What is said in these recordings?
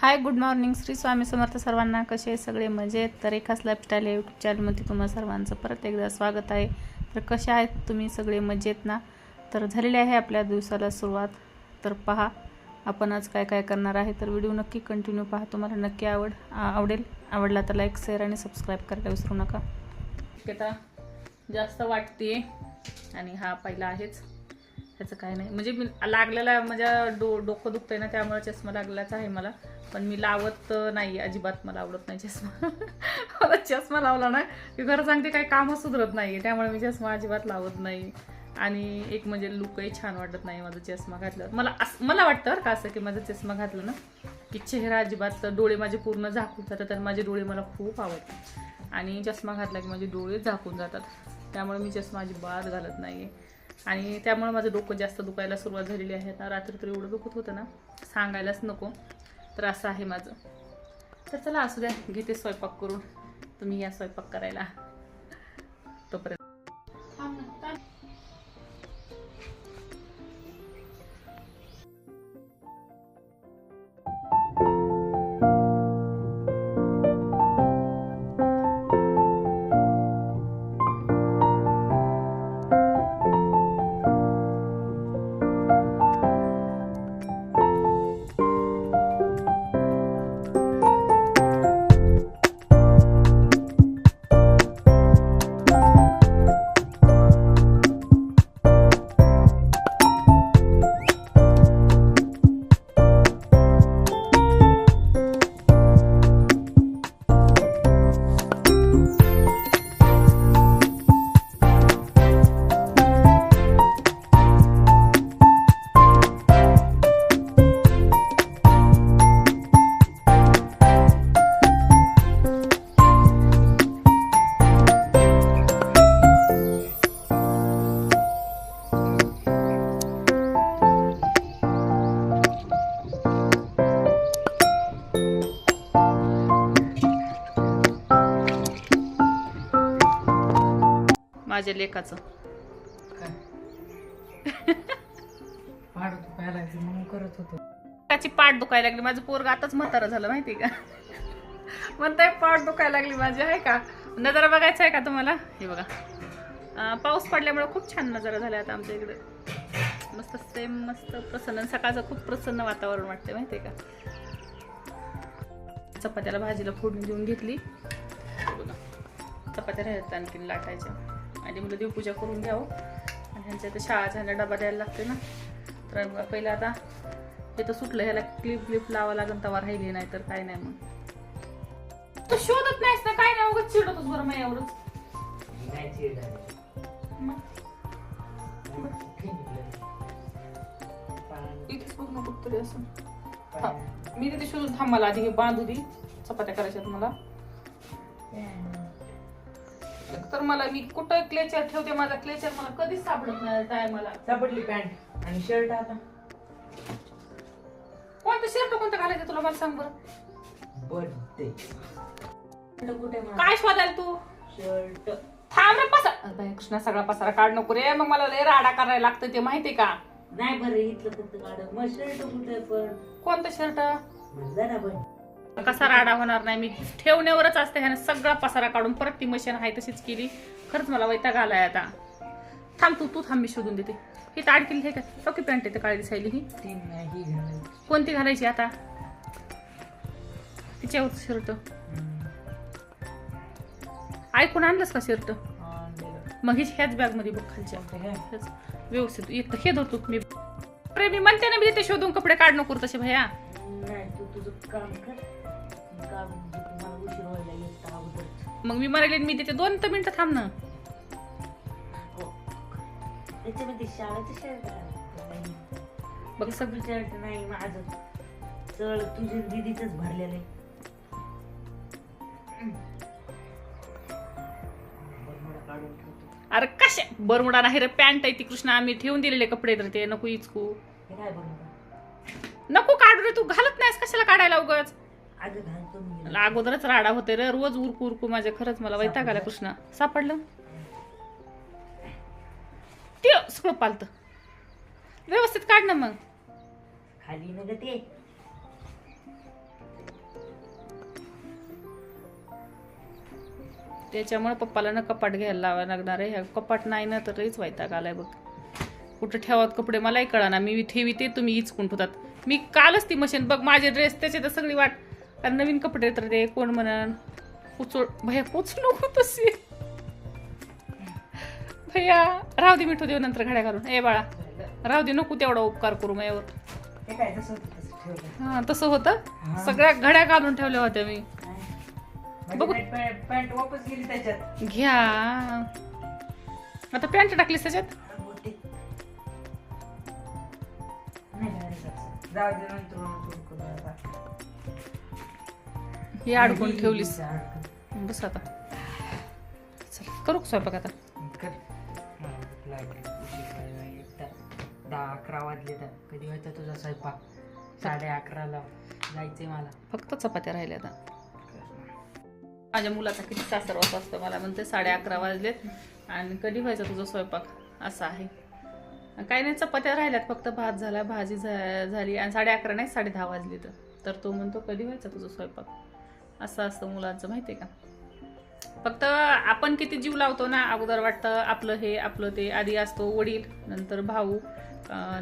Hi good morning Shri Swami Samarth सर्वांना कसे आहे सगळे? मजेत? तर एकाच लाईफस्टाईल या यूट्यूब चॅनलमध्ये तुम्हा सर्वांचं परत एकदा स्वागत आहे. तर कसे आहेत तुम्ही सगळे? मजेत ना? तर झालेली आहे आपल्या दिवसाला सुरुवात. तर पहा आपण आज काय काय करणार आहे? तर व्हिडिओ नक्की कंटिन्यू पहा. तुम्हाला नक्की आवड आवडेल. आवडला तर लाईक शेअर आणि सबस्क्राईब करायला विसरू नका. आता जास्त वाटते आणि हा पहिला आहेच. त्याचं काय नाही. म्हणजे मी लागलेला माझ्या डो डोकं दुखतंय ना त्यामुळे चष्मा लागलेलाच आहे मला. पण मी लावत नाही अजिबात मला आवडत नाही चष्मा. मला चष्मा लावला ना की खरं सांगते काही कामच सुधरत नाही त्यामुळे मी चष्मा अजिबात लावत नाही. आणि एक म्हणजे लुकही छान वाटत नाही माझा चष्मा घातल्यावर. मला असं मला वाटतं बरं का असं की माझा चष्मा घातला ना की चेहरा अजिबात डोळे माझे पूर्ण झाकून जातात तर माझे डोळे मला खूप आवडतात. आणि चष्मा घातला की माझे डोळे झाकून जातात. त्यामुळे मी चष्मा अजिबात घालत नाही आहे आणि त्यामुळे माझं डोकं जास्त दुखायला सुरुवात झालेली आहे. आता रात्री तर एवढं दुखत होतं ना सांगायलाच नको. तर असं आहे माझं. तर चला असू द्या घेते स्वयंपाक करून. तुम्ही या स्वयंपाक करायला. माझ्या लेखाचं. पाड दुखायला लागली म्हणून करत होतो. त्याची पाठ दुखायला लागली. माझं पोरग आताच म्हातारं झालं माहिती का? म्हणताय पाठ दुखायला लागली माझी आहे का? नजारा बघायचा आहे का तुम्हाला? हे बघा. पाऊस पडल्यामुळे खूप छान नजारा झाला आता आमच्या इकडे. मस्त सेम मस्त प्रसन्न सकाळचं खूप प्रसन्न वातावरण वाटते माहिती का? चपात्याला भाजीला फोडणी देऊन घेतली. चपात्या राहतात आणखीन लाटायच्या. आणि मुलं देवपूजा करून घ्यावं. आणि ह्यांच्या इथं शाळाचा ह्यांना डबा द्यायला लागते ना. तर मग पहिलं आता हे तर सुटलं ह्याला क्लिप क्लिप लावा लागेल तवा राहिली नाही तर काय नाही मग तू शोधत नाहीस ना काय नाही उगाच चिडतोस बरं माझ्यावरच मग? इथेच बघ ना कुठतरी असं. मी तिथे शोधून थांब आधी हे बांधू दे. चपात्या करायच्यात मला. तर मला मी कुठं क्लेचर ठेवते माझा क्लेचर मला कधीच सापडत नाही टायमाला. सापडली पॅन्ट आणि शर्ट आता. कोणतं शर्ट कोणतं घालायचं तुला मला सांग बरं. बर्थडे कुठे काय शोधायला तू? शर्ट थांब रे पसार बाई, कृष्णा सगळा पसारा काढ नको रे. मग मला लय राडा करायला लागतं ते माहितीये का? नाही बरं इथलं फक्त काढ. मग शर्ट कुठे पण? कोणतं शर्ट म्हणलं ना पण कसा राडा होणार नाही? मी ठेवण्यावरच असते ह्याने सगळा पसारा काढून परत ती मशीन आहे तशीच केली. खरंच मला वैताग आलाय आता. थांब तू तू थांब मी शोधून देते. ही ताड केली हे का ओके पॅन्ट येते काळी दिसायली ही. कोणती घालायची आता? तिच्यावर शर्ट ऐकून आणलंस का शर्ट. मग हिच ह्याच बॅगमध्ये बघ खालच्या व्यवस्थित. एक तर हे धरतो मी अरे मी म्हणते ना मी तिथे शोधून कपडे काढ नको तसे भैया. मग मी म्हणाले मी तिथे दोन तर मिनिटं थांब ना. त्याच्यामध्ये शाळेचं शर्ट नाही बघ सगळं. शर्ट नाही माझं. चळ तुझ्या भरलेलं आहे. अरे कशा? बरमुडा नाही रे पॅन्ट आहे ती कृष्णा. आम्ही ठेवून दिलेले कपडे तर ते. नको इचकू. काय नको काढू रे तू. घालत नाहीस कशाला काढायला उगाच? अगोदरच राडा होते रे रोज उरकू उरकू माझ्या खरंच मला वैताग आला कृष्णा. सापडलं? ते सगळं पालत. व्यवस्थित काढ ना मग. खाली मग ते. त्याच्यामुळे पप्पाला ना कपाट घ्यायला लावा लागणार आहे. कपाट नाही ना तरच वैताग आलाय बघ. कुठं ठेवत कपडे मलाही कळा ना मी ठेवी ते तुम्ही इचकून ठेवतात. मी कालच ती मशीन बघ माझे ड्रेस त्याचे तर सगळी वाट कारण नवीन कपडे तर ते कोण म्हणन पुचोड भैया पोच नको तसे. भैया राहू दे मिठू देऊ नंतर घड्या घालून. ए बाळा राहू दे नको तेवढा उपकार करू माझ्यावर. हे तसं होतं. सगळ्या घड्या घालून ठेवल्या होत्या मी. बघू. म्हणजे पॅन्ट पॅन्ट वापस गेली त्याच्यात. घ्या. आता पॅन्ट टाकलीस त्याच्यात. जाऊ दे नंतर. ही अडकून ठेवलीस. बस आता. चल करू स्वयंपाक आता. दहा अकरा वाजले तर. कधी व्हायचा तुझा स्वयंपाक? साडे अकराला जायचंय मला. फक्त चपात्या राहिल्या आता. माझ्या मुलाचा किती सासरवास असतो मला म्हणते साडे अकरा वाजलेत आणि कधी व्हायचा तुझा स्वयंपाक? असा आहे. काही नाही चपात्या राहिल्यात. फक्त भात झाला भाजी झाली. आणि साडे अकरा नाही साडे दहा वाजली तर तो म्हणतो कधी व्हायचा तुझा स्वयंपाक? असं असतं मुलांचं माहिती आहे का? फक्त आपण किती जीव लावतो ना अगोदर वाटतं आपलं हे आपलं ते. आधी असतो वडील नंतर भाऊ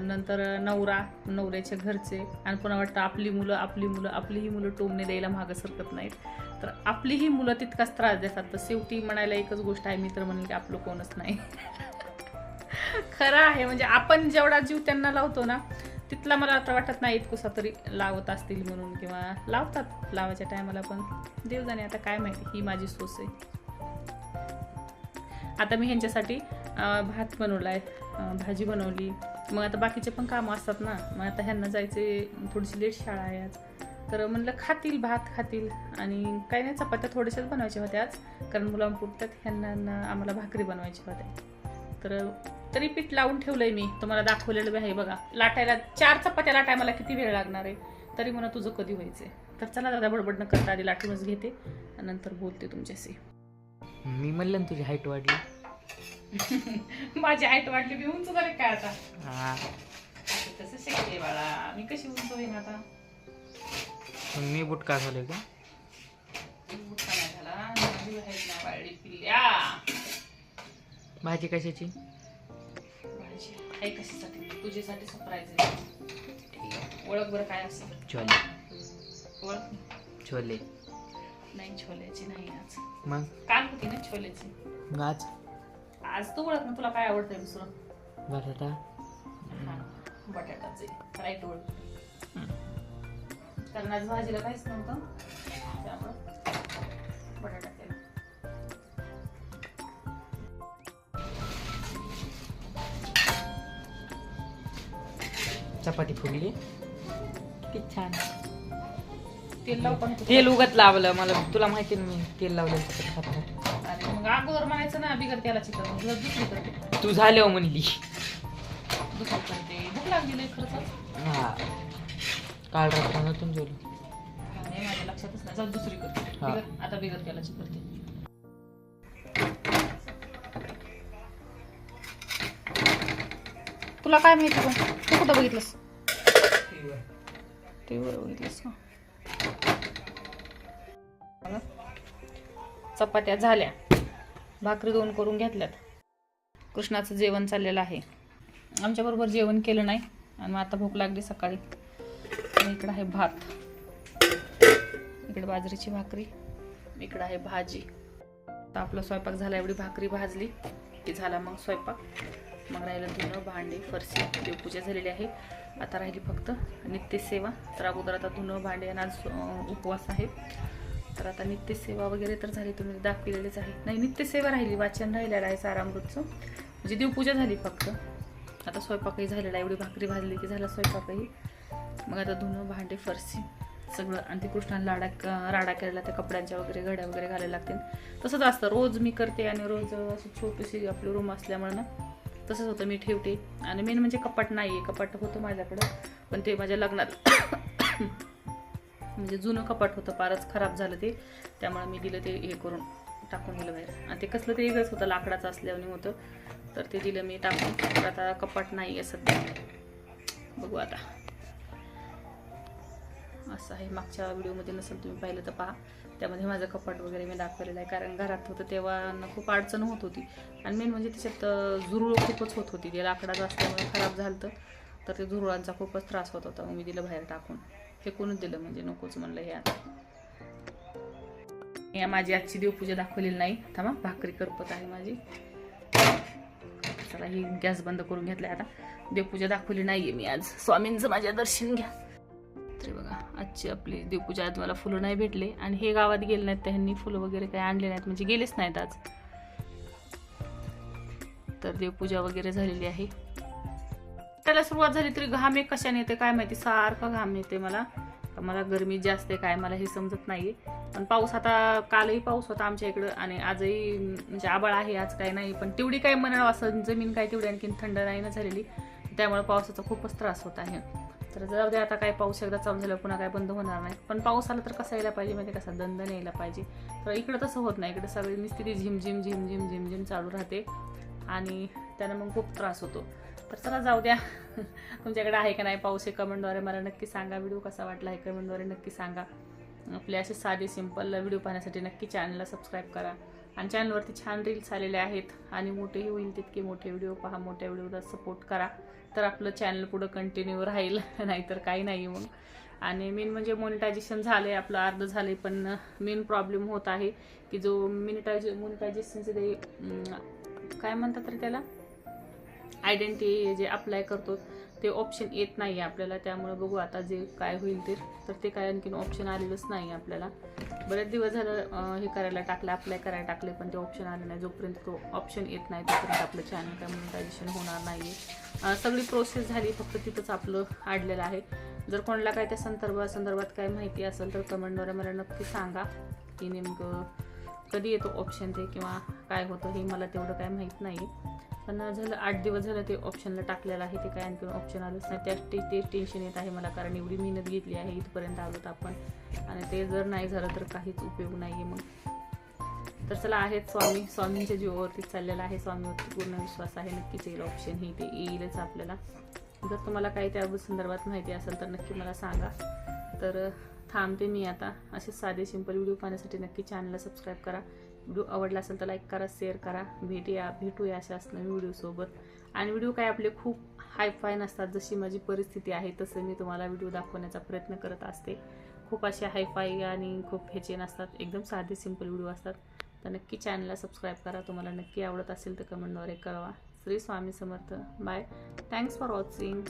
नंतर नवरा नवऱ्याच्या घरचे. आणि पुन्हा वाटतं आपली मुलं आपली मुलं आपली ही मुलं टोमणे द्यायला मागं सरकत नाहीत. तर आपली ही मुलं तितकाच त्रास देतात. तर शेवटी म्हणायला एकच गोष्ट आहे मी तर म्हणेल की आपलं कोणच नाही. खरं आहे म्हणजे आपण जेवढा जीव त्यांना लावतो ना तिथला मला आता वाटत नाही इतकुसा तरी लावत असतील म्हणून किंवा लावतात लावायच्या टायमाला पण. देव जाणे आता काय माहिती? ही माझी सोस आहे. आता मी ह्यांच्यासाठी भात बनवला आहे भाजी बनवली. मग आता बाकीचे पण कामं असतात ना. मग आता ह्यांना जायचे थोडीशी लेट शाळा आहे आज. तर म्हणलं खातील भात खातील. आणि काही नाही चपात्या थोड्याशाच बनवायच्या होत्या आज. कारण मुलांपुरतात ह्यांना आम्हाला भाकरी बनवायची होत्या. तर तरी पीठ लावून ठेवलंय मी. तुम्हाला दाखवलेलं बी आहे बघा. लाटायला चार चपात्या लाटाय मला किती वेळ लागणार आहे? तरी मला तुझं कधी व्हायचंय. तर चला दादा बडबड न करता आधी लाटूनच घेते आणि नंतर बोलते तुमच्याशी. मी म्हणलं ना तुझी हाईट वाढली. माझी हाईट वाटली मी उंच झाले काय आता? हा. तसं शिकते बाळा. मी कशी उंच होईन आता? मी बुटका झालोय का? मोठा नाही झाला. माझी पिल्ल्या. भाजी कशाची? आहे कशासाठी? तुझ्यासाठी सरप्राईज आहे. ओळख बरं काय असं छोले. ओळख छोले. नाही छोल्याची नाही आज. मग? काल होती ना छोल्याची. आज? आज तू ओळख ना तुला काय आवडतंय दुसरं? बटाटा. हा बटाटाचे राईट ओळख. कारण आज भाजीला काहीच नव्हतं. चपाती फुगली किती छान. तेल लाव पण तेल उगत लावलं. मला तुला माहिती ना मी तेल लावलं तिखट खात नाही. आणि मग अगोदर म्हणायचं ना बिगर त्याला चिकन मग दुसरी करते. तू झाल्यावर म्हणली. दुसरी करते. भूक लागली खरंच हा. काल रात्र नव्हतं जेवलं नाही माझ्या लक्षातच नाही. जाऊ दुसरी करते. हा. बिगर- आता बिगर तेलाची करते. तुला काय माहिती पण? तू कुठं बघितलंस? ते बरं बघितलंस का? चपात्या झाल्या. भाकरी दोन करून घेतल्यात. कृष्णाचं जेवण चाललेलं आहे. आमच्याबरोबर जेवण केलं नाही. आणि मग आता भूक लागली सकाळी. इकडं आहे भात. इकडे बाजरीची भाकरी. इकडं आहे भाजी. आता आपला स्वयंपाक झाला एवढी भाकरी भाजली की झाला मग स्वयंपाक. मग राहिलं धुणं भांडे फरशी देवपूजा झालेली आहे. आता राहिली फक्त नित्यसेवा तर अगोदर आता धुणं भांडे आणि आज उपवास आहे. तर आता नित्यसेवा वगैरे तर झाली तुम्ही दाखविलेलीच आहे. नाही नित्यसेवा राहिली वाचन राहिलेलं आहे सारामृतचं म्हणजे देवपूजा झाली फक्त. आता स्वयंपाकही झालेला आहे एवढी भाकरी भाजली की झाला स्वयंपाकही. मग आता धुणं भांडे फरशी सगळं. आणि ते कृष्णाला लाडा राडा केलेला त्या कपड्यांच्या वगैरे घड्या वगैरे घालायला लागतील. तसंच असतं. रोज मी करते आणि रोज अशी छोटीशी आपली रूम असल्यामुळे ना तसंच होतं मी ठेवते. आणि मेन म्हणजे कपाट नाही आहे कपाट होतं माझ्याकडं पण ते माझ्या लग्नात म्हणजे जुनं कपाट होतं फारच खराब झालं ते. त्यामुळे मी दिलं ते हे करून टाकून दिलं बाहेर. आणि ते कसलं ते वेगळंच होतं लाकडाचं असल्याने होतं. तर ते दिलं मी टाकून. आता कपाट नाही आहे सध्या. बघू आता. असं आहे. मागच्या व्हिडिओमध्ये नसेल तुम्ही पाहिलं तर पहा. त्यामध्ये माझं कपाट वगैरे मी दाखवलेलं आहे. कारण घरात होतं तेव्हा खूप अडचण होत होती. आणि मेन म्हणजे त्याच्यात अं, झुरळ खूपच होत होती. ते लाकडाचं असल्यामुळे खराब झालं तर ते झुरळांचा खूपच त्रास होत होता. मी दिलं बाहेर टाकून. फेकूनच दिलं म्हणजे नकोच म्हणलं हे आता. या माझी आजची देवपूजा दाखवलेली नाही. थांबा भाकरी करपत आहे माझी. चला ही गॅस बंद करून घेतलाय आता. देवपूजा दाखवली नाहीये मी आज. स्वामींचं माझ्या दर्शन घ्या. आजची आपली देवपूजा आज मला फुलं नाही भेटले. आणि हे गावात गेले नाहीत त्यांनी फुलं वगैरे काही आणले नाहीत म्हणजे गेलेच नाहीत आज. तर देवपूजा वगैरे झालेली आहे. त्याला सुरुवात झाली तरी घाम एक कशाने येते काय माहिती? सारखा घाम येते मला. मला गरमी जास्त आहे काय मला हे समजत नाही पण पाऊस आता कालही पाऊस होता आमच्या इकडं आणि आजही म्हणजे आबाळ आहे आज काय नाही. पण तेवढी काय म्हणावं असं जमीन काय तेवढी आणखीन थंड नाही ना झालेली. त्यामुळे पावसाचा खूपच त्रास होत आहे. तर जाऊ दे आता काय पाऊस एकदा चालू झाला पुन्हा काय बंद होणार नाही. पण पाऊस आला तर कसा यायला पाहिजे? म्हणजे कसा दंड यायला पाहिजे? तर इकडं तसं होत नाही. इकडे सगळी निस्थिती झिमझिम झिम झिम झिम झिम झिम झिम चालू राहते. आणि त्यानं मग खूप त्रास होतो. तर चला जाऊ द्या. तुमच्याकडे आहे का नाही पाऊस हे कमेंटद्वारे मला नक्की सांगा. व्हिडिओ कसा वाटला हे कमेंटद्वारे नक्की सांगा. आपले असे साधे सिंपल व्हिडिओ पाहण्यासाठी नक्की चॅनलला सबस्क्राईब करा. आणि चॅनलवरती छान रील्स आलेले आहेत. आणि मोठेही होईल तितके मोठे व्हिडिओ पहा मोठ्या व्हिडिओला सपोर्ट करा. तर आपलं चॅनल पुढं कंटिन्यू राहील नाहीतर काही नाही मग. आणि मेन म्हणजे मोनिटायझेशन झालं आहे आपलं अर्ध झालं आहे पण मेन प्रॉब्लेम होत आहे की जो मिनिटायझे मोनिटायझेशनचे ते काय म्हणतात तर त्याला? आयडेंटिटी जे अप्लाय करतो ते ऑप्शन येत नाही आहे आपल्याला. त्यामुळे बघू आता जे काय होईल ते. तर ते काय आणखीन ऑप्शन आलेलंच नाही आपल्याला. बरेच दिवस झालं हे करायला टाकलं अप्लाय करायला टाकले पण ते ऑप्शन आले नाही. जोपर्यंत तो ऑप्शन येत नाही तोपर्यंत आपलं चॅनल काय मोनिटायझेशन होणार नाही आहे सगळी प्रोसेस झाली फक्त तिथंच आपलं आडलेलं आहे. जर कोणाला काय त्या संदर्भा संदर्भात काय माहिती असेल तर कमेंटद्वारे मला नक्की सांगा. की नेमकं कधी येतो ऑप्शन ते किंवा काय होतं हे मला तेवढं काय माहीत नाही पण झालं आठ दिवस झालं ते ऑप्शनला टाकलेलं आहे ते काय आणखी ऑप्शन आलंच नाही. त्या ते ते टेन्शन येत आहे मला कारण एवढी मेहनत घेतली आहे इथपर्यंत आलोत आपण. आणि ते जर नाही झालं तर काहीच उपयोग नाही आहे मग. तर चला आहेत स्वामी. स्वामींच्या जीवावरती चाललेलं आहे स्वामीवरती पूर्ण विश्वास आहे. नक्कीच येईल ऑप्शन ही ते येईलच आपल्याला. जर तुम्हाला काही त्या संदर्भात माहिती असेल तर नक्की मला सांगा. तर थांबते मी आता. असे साधे सिंपल व्हिडिओ पाहण्यासाठी नक्की चॅनलला सबस्क्राईब करा. व्हिडिओ आवडला असेल तर लाईक करा शेअर करा. भेटूया भेटूया अशाच नवीन व्हिडिओसोबत आणि व्हिडिओ काय आपले खूप हायफाय नसतात. जशी माझी परिस्थिती आहे तसं मी तुम्हाला व्हिडिओ दाखवण्याचा प्रयत्न करत असते. खूप असे हायफाय आणि खूप ह्याचे नसतात. एकदम साधे सिंपल व्हिडिओ असतात. तर नक्की चॅनलला सबस्क्राईब करा. तुम्हाला नक्की आवडत असेल तर कमेंटद्वारे कळवा. Shri Swami Samarth. Bye thanks for watching